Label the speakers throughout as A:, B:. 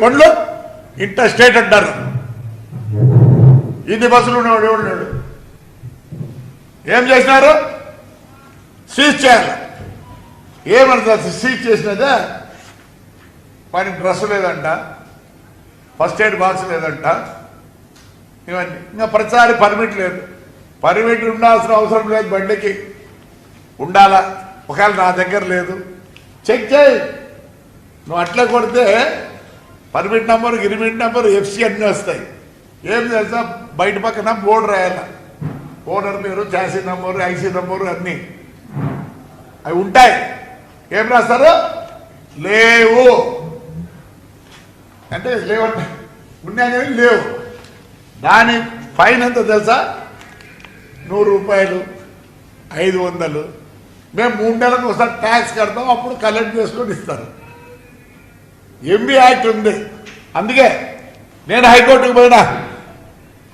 A: బండ్లు inter state అంటారు. ఇన్ని బస్సులు ఉన్నవాడు ఉన్నాడు ఏం చేసినారు? సీజ్ చేయాలి. ఏమంటారు సీజ్ చేసినదే? పని డ్రెస్ లేదంట ఫస్ట్ ఎయిడ్ బాక్స్ లేదంట ఇవన్నీ. ఇంకా ప్రతిసారి పర్మిట్ లేదు. పర్మిట్ ఉండాల్సిన అవసరం లేదు బండికి ఉండాలా? ఒకవేళ నా దగ్గర లేదు. చెక్ చేయి. నువ్వు అట్లా కొడితే పర్మిట్ నంబర్ గిరిమిట్ నంబర్ ఎఫ్సి అన్నీ వస్తాయి. ఏం చేస్తా బయట పక్కన బోర్డు రాయాల. ఓనర్ పేరు చాసీ నంబరు ఐసీ నంబరు అన్నీ. అవి ఉంటాయి. ఏం రాస్తారు? లేవు. అంటే లేవంటే ఉన్నాయని లేవు. దాని ఫైన్ ఎంత తెలుసా? నూరు రూపాయలు ఐదు వందలు. మేము మూడు నెలలకు ఒకసారి ట్యాక్స్ కడతాం అప్పుడు కలెక్ట్ చేసుకొని ఇస్తారు. ఎంబీ యాక్ట్ ఉంది. అందుకే నేను హైకోర్టుకు పోయినా.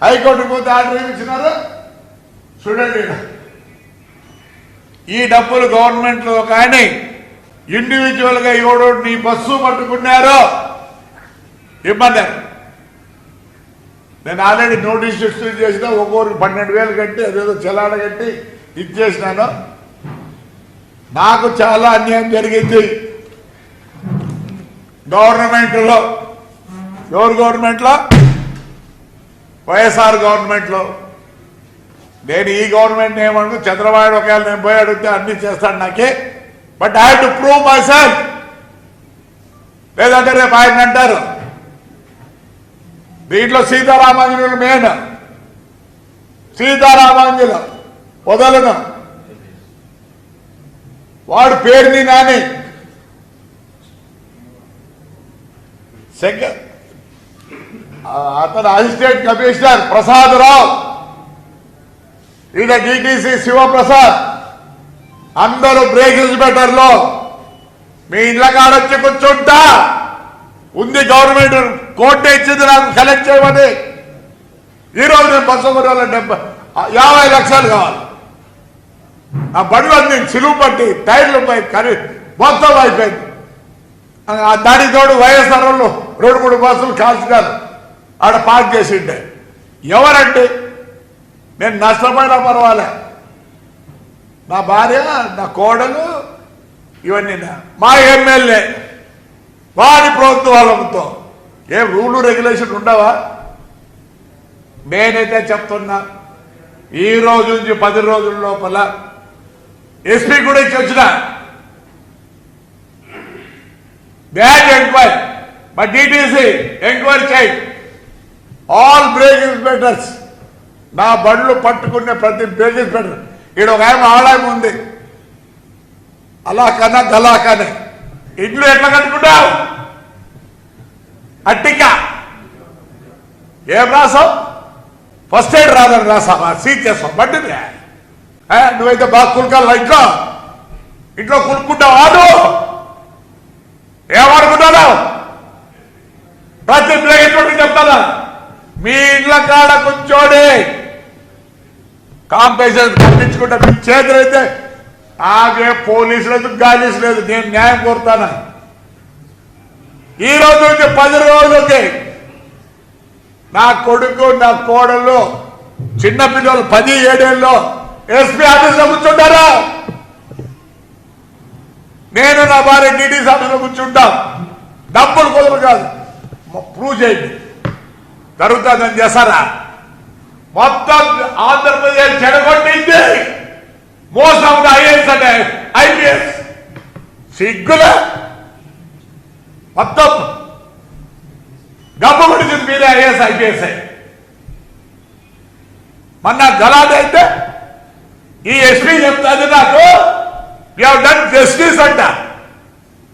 A: హైకోర్టుకు పోతే ఆర్డర్ ఏమి ఇచ్చినారు? చూడండి ఈ డబ్బులు గవర్నమెంట్లో కానీ ఇండివిజువల్గా ఎవడో నీ బస్సు పట్టుకున్నారో. ఇమ్మన్నారు నేను ఆల్రెడీ నోటీస్ డిస్ట్రిబ్యూట్ చేసిన ఒక్కొక్కరికి పన్నెండు వేలు కట్టి అదేదో చలాడ కట్టి ఇచ్చేసినాను నాకు చాలా అన్యాయం జరిగింది. గవర్నమెంట్లో ఎవరు గవర్నమెంట్లో? వైఎస్ఆర్ గవర్నమెంట్లో. నేను ఈ గవర్నమెంట్ ఏమను చంద్రబాబు ఒకవేళ నేను పోయి అడిగితే అన్ని చేస్తాను నాకే. But I to prove myself లేదంటే రేపు ఆయన అంటారు. దీంట్లో సీతారామాంజనులు మెయిన్. సీతారామాంజులు వదలను. వాడు పేరుని నాని. శంకర్ అతను అసిస్టెంట్ కమిషనర్ ప్రసాద్ రావు ఈయన డిటిసి శివప్రసాద్ అందరూ బ్రేకింగ్ బెటర్లో మీ ఇళ్ళ కాడొచ్చి కూర్చుంటా ఉంది గవర్నమెంట్ కోర్టు ఇచ్చింది నాకు కలెక్ట్ చేయమని. ఈ రోజు నేను బస్సు డెబ్బై యాభై లక్షలు కావాలి. ఆ బండ్లు అన్ని సిలువు పట్టి టైర్లు పోయి కరీ మొత్తం అయిపోయింది. ఆ దానికి తోడు వైఎస్ఆర్ వాళ్ళు రెండు మూడు బస్సులు కాల్చినారు ఆడ పార్క్ చేసి ఎవరంటే నేను నష్టపోయినా పర్వాలే. నా భార్య నా కోడలు ఇవన్నీ మా ఎమ్మెల్యే వారి ప్రభుత్వాలతో. ఏం రూలు రెగ్యులేషన్ ఉండవా? నేనైతే చెప్తున్నా ఈ రోజు నుంచి పది రోజుల లోపల ఎస్పీ కూడా ఇచ్చి వచ్చిన బ్యాడ్ ఎంక్వైరీ. మా డిటీసీ ఎంక్వైరీ చేయండి ఆల్ బ్రేక్ ఇన్స్పెక్టర్స్ నా బండ్లు పట్టుకునే ప్రతి బ్రేక్ ఇన్స్పెక్టర్ ఇక్కడ ఒక ఆయన ఆలయం ఉంది. అలా కన్నా గలా కానీ ఇంట్లో ఎట్లా కట్టుకుంటావు? అట్టిక? ఏం రాసావు? ఫస్ట్ ఎయిడ్ రాదని రాసావా? సీట్ చేస్తావు బండిని? నువ్వైతే బాగా కులకాల ఇంట్లో? ఇంట్లో కులుక్కుంటావు? ఆడు! ఏమనుకుంటావు ప్రతి బ్రేక్ చెప్తాను మీ ఇండ్ల కాడ కూర్చోడి. కాంపెన్సేషన్ కట్టించుకుంటే మీ చేతులు అయితే ఆగే పోలీసు లేదు గాలీసు లేదు నేను న్యాయం కోరుతాను? ఈ రోజు నుంచి పది రోజులకి నా కొడుకు నా కోడలు చిన్న పిల్లలు పది ఏడేళ్ళు ఎస్పీ ఆఫీస్లో కూర్చుంటారా? నేను నా భార్య డీటీసీ ఆఫీస్లో కూర్చుంటా. డబ్బులు కుదరు కాదు. ప్రూవ్ చేయండి. జరుగుతుందని చేస్తారా మొత్తం ఆంధ్రప్రదేశ్ చెడగొట్టింది. మోసం ఐఏఎస్ అంటే ఐపీఎస్. సిగ్గుల. మొత్తం డబ్బు పడుతుంది మీరే ఐఏఎస్ ఐపీఎస్ మొన్న గలాడ్ అయితే ఈ ఎస్పీ చెప్తుంది నాకు డన్ జస్టిస్ అంట.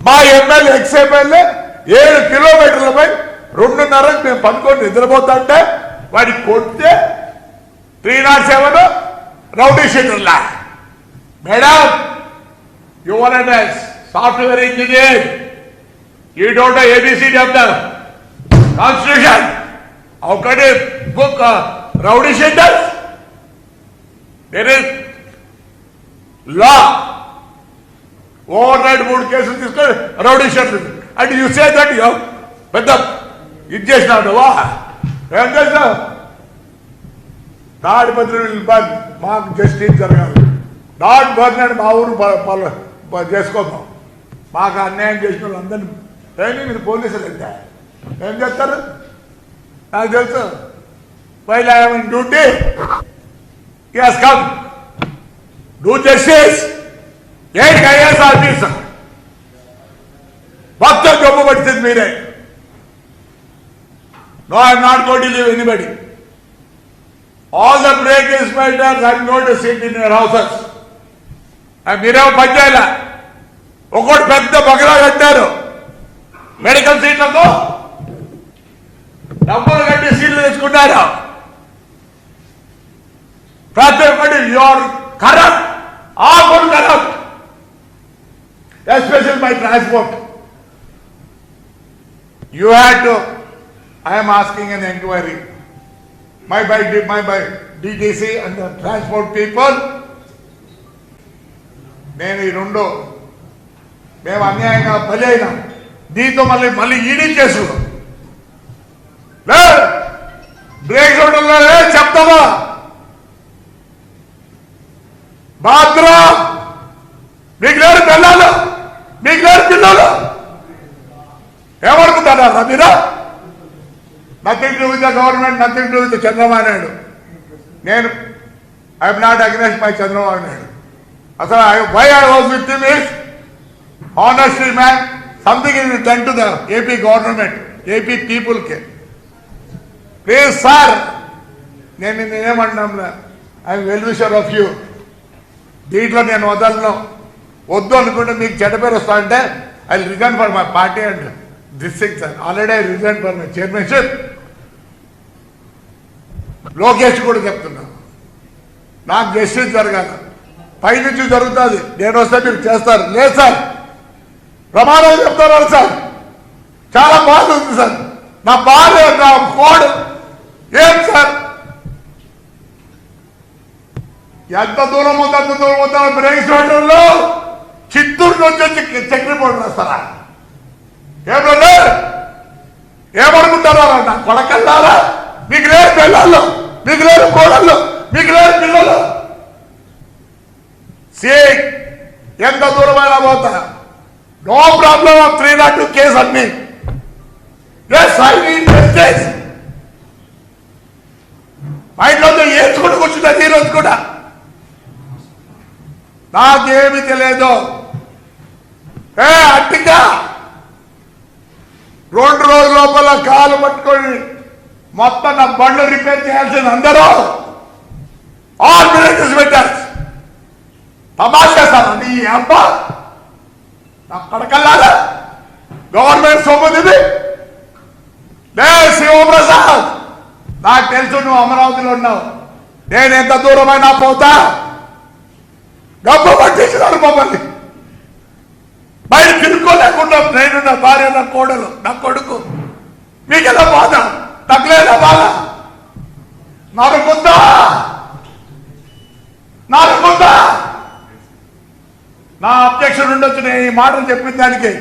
A: మా ఎమ్మెల్యే ఎక్స్ ఎమ్మెల్యే ఏడు కిలోమీటర్లపై రెండున్నరకు మేము పనుకొని నిద్రపోతుంటే వాడి కొడితే three not seven rowdy షీటర్లా madam your and software engineer. You don't ABC చెప్తారు కాన్స్టిట్యూషన్ ఒకటి book rowdy sheeter there is law over night మూడు కేసులు తీసుకొని rowdy sheeter and you say that you పెద్ద ఇది చేసినావు నువ్వా? ఏం చేసినావు? తాడిపత్రి మాకు జస్టిస్ జరగాలి డాట్ గవర్నమెంట్ మా ఊరు ప- చేసుకోదాం. మాకు అన్యాయం చేసిన వాళ్ళందరినీ ఏంటి మీరు పోలీసులు ఎంత? ఏం చేస్తారు? నాకు తెలుసు. While I duty as come do justice a IAS officer మొత్తం జబ్బు పడుతుంది మీరే. No I'm not got to leave anybody all the breakers mitres I know to sit in your houses మీరేమో పని ఒకటి పెద్ద బగలా కట్టారు. మెడికల్ సీట్లతో డబ్బులు కట్టి సీట్లు తెచ్చుకున్నారు. ప్రతి ఒక్కటి your corrupt all corrupt special my transport you had to I'm asking an enquiry my by my by DTC and the transport people నేను ఈ రెండు మేము అన్యాయంగా బలి అయినాం. దీంతో మళ్ళీ మళ్ళీ ఈడీ కేసులు బ్రేక్ చూడలే చెప్తావా? బాద్రా మీకు లేరు పిల్లలు! మీకు లేరు పిల్లలు! ఏమనుకుంటారా మీరా? Nothing to with the government nothing to with Chandrababu Naidu నేను I'm not against my Chandrababu Naidu అసలు why I was with him is honestly man something is done to the AP government AP పీపుల్కి please sir నేను నేనేమంటున్నా I'm well wisher of you దీంట్లో నేను వదలను. వద్దు అనుకుంటే మీకు చెడ్డ పేరు వస్తా అంటే I resign for my party and this thing sir already I resign for my chairmanship Lokesh కూడా చెప్తున్నా. నాకు జస్టిస్ జరగాల. పైనుంచి జరుగుతుంది. నేను వస్తే మీరు చేస్తారు. లేదు సార్. ప్రమాణాలు చెప్తున్నారు సార్. చాలా బాధ ఉంది సార్. నా భార్య నా కోడు ఏం సార్? ఎంత దూరం ఉందో అంత దూరం ఉందో బ్రేక్ చిత్తూరు నుంచి వచ్చి చక్రి బోర్డు రాస్తారా ఏమన్నా? ఏమనుకుంటారా నా కొడకల్లారా? మీకు రేపు వెళ్ళాలో మీకు లేరు కోడళ్ళు మీకు లేరు పిల్లలు. సే ఎంత దూరమైనా పోతా. No problem of three not two case అన్ని. ఎస్ ఐ నీడ్ జస్టిస్ మా ఏడ్చుకుంటూ కూర్చుంటుంది ఈ రోజు కూడా నాకేమి తెలియదు. ఏ అట్టిగా రెండు రోజుల లోపల కాలు పట్టుకొని మొత్తం నా బండ్లు రిపేర్ చేయాల్సింది అందరూ. ఆల్ మిలిటరీస్ పెట్టారు తమాషా సార్ నీ అబ్బా! నా కడకల్లారా గవర్నమెంట్ సొమ్ముది లే శివప్రసాద్! నాకు తెలుసు నువ్వు అమరావతిలో ఉన్నావు. నేను ఎంత దూరమైనా పోతా. గబ్బు పట్టించినారు మమ్మల్ని. బయట తిరుక్కోలేకుండా నేను నా భార్య నా కోడలు నా కొడుకు. మీకు బాధ? తగ్గలేదా బాధ నరుకుందా నరుకుందా నా అధ్యక్షుడు ఉండొచ్చు నేను ఈ మాటలు చెప్పిన దానికి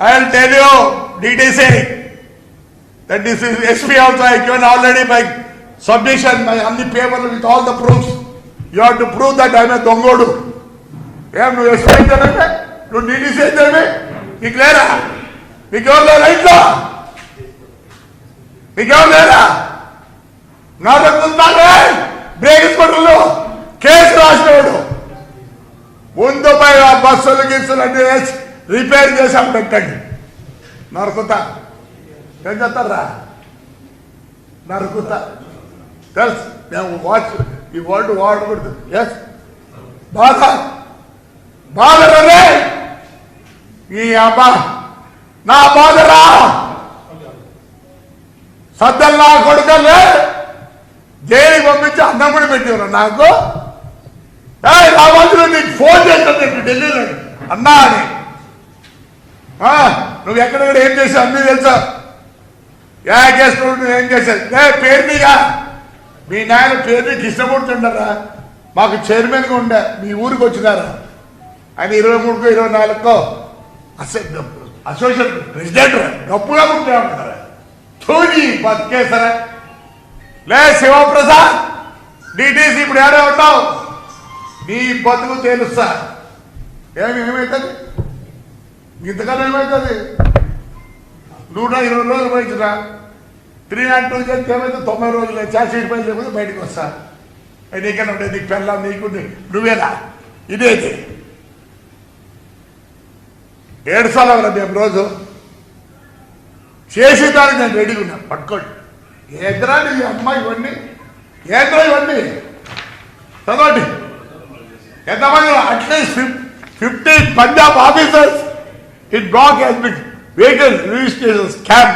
A: I will tell you DTC that is SP also I given already by submission my అన్ని పేపర్లు with all the proofs you have to prove that I దొంగోడు ఏం నువ్వు ఎస్పీ అయితే నువ్వు డీటీసీ అయితే నీకు లేరా మీకు ఎవరు లేరా ఇంట్లో లేదా? నా నడుతుందానే బ్రేక్ స్కూటర్లు కేసు రాసినవాడు ముందు పై బస్సులు గిస్సులు అన్ని వేసి రిపేర్ చేసాం పెట్టండి. నరుకుతా. ఏం చేస్తారా? నరుకుతా. తెలుసు. మేము వాచ్ ఈ వర్డ్ వాడకూడదు. ఎస్ బాధ. బాధరనే ఈ అబ్బా. నా బాధరా? సద్దలు నా కొడుకలే జైలుకి పంపించి అన్నం కూడా పెట్టేవారు నాకు రావాల్సిన నీకు ఫోన్ చేస్తాను చెప్పి ఢిల్లీలో. అన్నా అని. నువ్వు ఎక్కడెక్కడ ఏం చేసావు అన్నీ తెలుసా? ఏ చేస్తున్నావు నువ్వు ఏం చేశావు? ఏ పేరునిగా మీ నాయన పేరుని ఇష్టపడుతుండరా? మాకు చైర్మన్గా ఉండే మీ ఊరికి వచ్చినారా? ఆయన ఇరవై మూడుకో ఇరవై నాలుగుకో అసో అసోసియేషన్ ప్రెసిడెంట్ గప్పుగా ఉంటారు తోని బతికేసరా లే శివప్రసాద్ డిటీసీ ఇప్పుడు ఏడే ఉంటావు? నీ బతుకు తెలుస్తా. ఏమి ఏమవుతుంది ఇంతకన్నా ఏమవుతుంది నూట ఇరవై రోజులు పోయించురా. త్రీ నాట్ టూ చేస్తే ఏమైతే తొంభై రోజులు చార్జ్షీట్ పని లేకపోతే బయటకు వస్తా. నీకన్నా ఉండే నీకు పెళ్ళాం నీకు నీ- నువ్వేనా? ఇదేది. ఏడు సార్లు మేము రోజు? చేసేదానికి నేను రెడీగా ఉన్నా. పట్టుకోండి. ఏంద్రా నీ అమ్మాయి ఇవన్నీ? ఏంద్రా ఇవన్నీ? చదవండి. ఎంతమంది at least fifty Punjab officers in black has been vehicle registration scam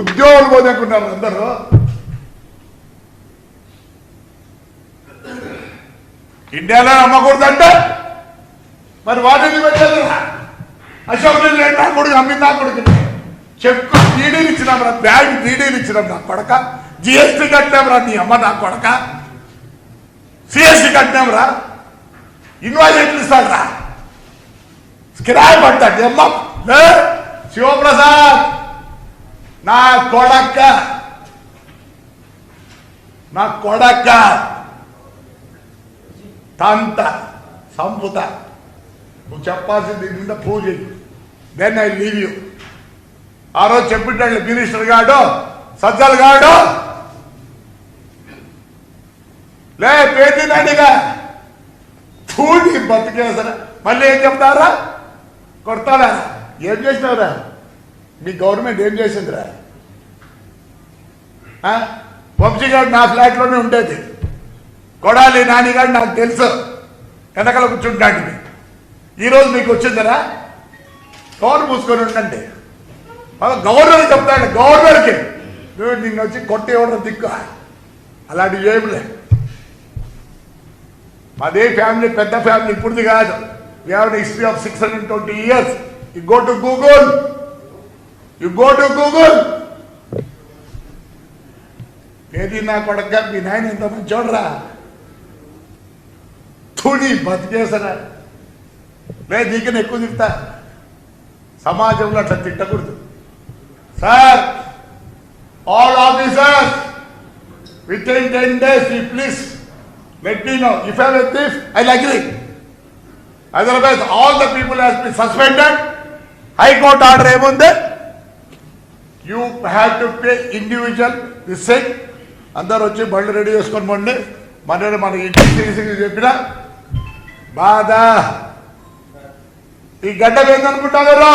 A: ఉద్యోగులు పోదనుకున్నారు అందరూ. ఇండియాలో అమ్మకూడదంటే మరి వాటిని పెట్టాలి అశోక్ రెడ్డి నా కొడుకు అమ్మిందా నా కొడుకు. చెక్కు డీడీలు ఇచ్చినాం రా బ్యాగ్ డీడీలు ఇచ్చినాం నా కొడక. జిఎస్టీ కట్టాం రా నీ అమ్మ నా కొడక. సిఎస్టీ కట్టాం రా. ఇన్వాయిస్ కిరాయి పడ్డాడు అమ్మ శివప్రసాద్ నా కొడక్క నా కొడక్క తంత సంపుత. నువ్వు చెప్పాల్సింది నిన్న పూజ దెన్ ఐ లీవ్ యూ ఆ రోజు చెప్పిట్టాడు మినిస్టర్ గాడు సజ్జల్ గాడు. లే పేది నాడిగా చూడి బతికేసరా మళ్ళీ ఏం చెప్తారా? కొడతారా? ఏం చేసినారా మీ గవర్నమెంట్ ఏం చేసిందిరా? ఆ? వంశీ గారు నా ఫ్లాట్లోనే ఉండేది. కొడాలి నానిగాడు నాకు తెలుసు. వెనకాల కూర్చుంటాండి. ఈరోజు మీకు వచ్చిందిరా? కవర్ మూసుకొని ఉండండి. మళ్ళీ గవర్నర్ చెప్తాడు గవర్నర్కి. నువ్వు నిన్ను వచ్చి కొట్టి ఇవ్వడం దిక్కు అలాంటివి ఏమి లే మాదే ఫ్యామిలీ పెద్ద ఫ్యామిలీ ఇప్పుడుది కాదు. We have history of six hundred twenty years you go to Google you go to Google ఏది నా కొడక? మీ నాయన ఎంత మంది చూడరా తుడి బతికేసరా లేదు నీకన్నా ఎక్కువ తింటా సమాజంలో అట్లా తిట్టకూడదు. Sir all officers within ten days you please let me know if I thief I agree otherwise all the people has be suspended high court order ఏముంది? You have to pay individual this set అందరు వచ్చి బండ్లు ready చేసుకొని పోండి. మన మన ఇంటి చెప్పిన బాధ. ఈ గడ్డ ఏందనుకుంటారు?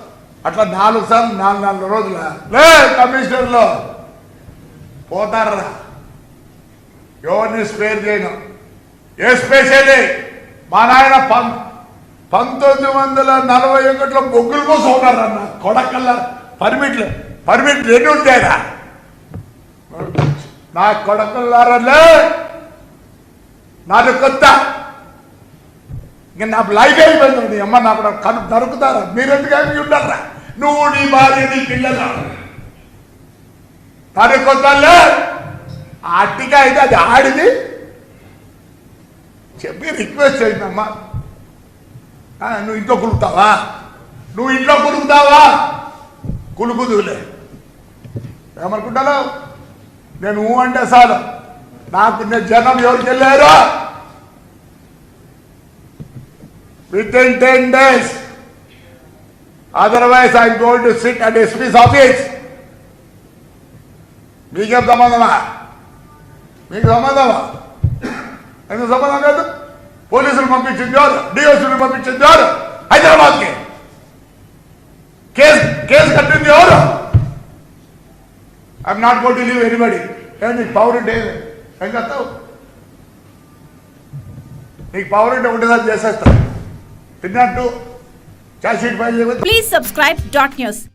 A: అట్లా నాలుగు సార్లు నాలుగు నాలుగు రోజుల. లే కమిషనర్లో పోతారా? ఎవరిని స్పేర్ చేయను. ఎస్పెషల్లీ మా నాయన పం పంతొమ్మిది వందల నలభై ఒకటిలో బొగ్గుల కోసం ఉన్నారన్న కొడకల్లా పర్మిట్లు. పర్మిట్లు ఎన్ని ఉంటాయిరా నా కొడకల్లారలే నాకు కొత్త. ఇంక నా లైఫ్ అయిపోయింది అమ్మ నాకు కను దొరుకుతారా మీరెందుకు ఉండాలరా? నువ్వు నీ భార్య నీ పిల్లలు? తన కొత్తలే అట్టిగా అయితే అది ఆడిది. చెప్పి రిక్వెస్ట్ చేసిందమ్మా నువ్వు ఇంట్లో కులుకుతావా? నువ్వు ఇంట్లో కులుకుతావా? కులుకుదులే ఏమనుకుంటాను? నేను అంటే సార్ నాకు నేను జనం ఎవరికి వెళ్ళారో? Within ten days otherwise I'm going to sit at SP's office మీకేం సంబంధమా? మీకు సంబంధమా? ఎందుకు సంబంధం కాదు? పోలీసులు పంపించింది ఎవరు? డిఎస్పీలు పంపించింది ఎవరు? హైదరాబాద్కి. కేసు కేసు కట్టింది ఎవరు? I'm not got to leave anybody ఏం నీకు పవర్ ఉంటే ఏం? కస్తావు నీకు పవర్ ఉంటే ఉండేదాన్ని చేసేస్తావు తిన్నట్టు चार्जशीट पाहिजे
B: प्लीज़ सब्सक्राइब डॉट न्यूज़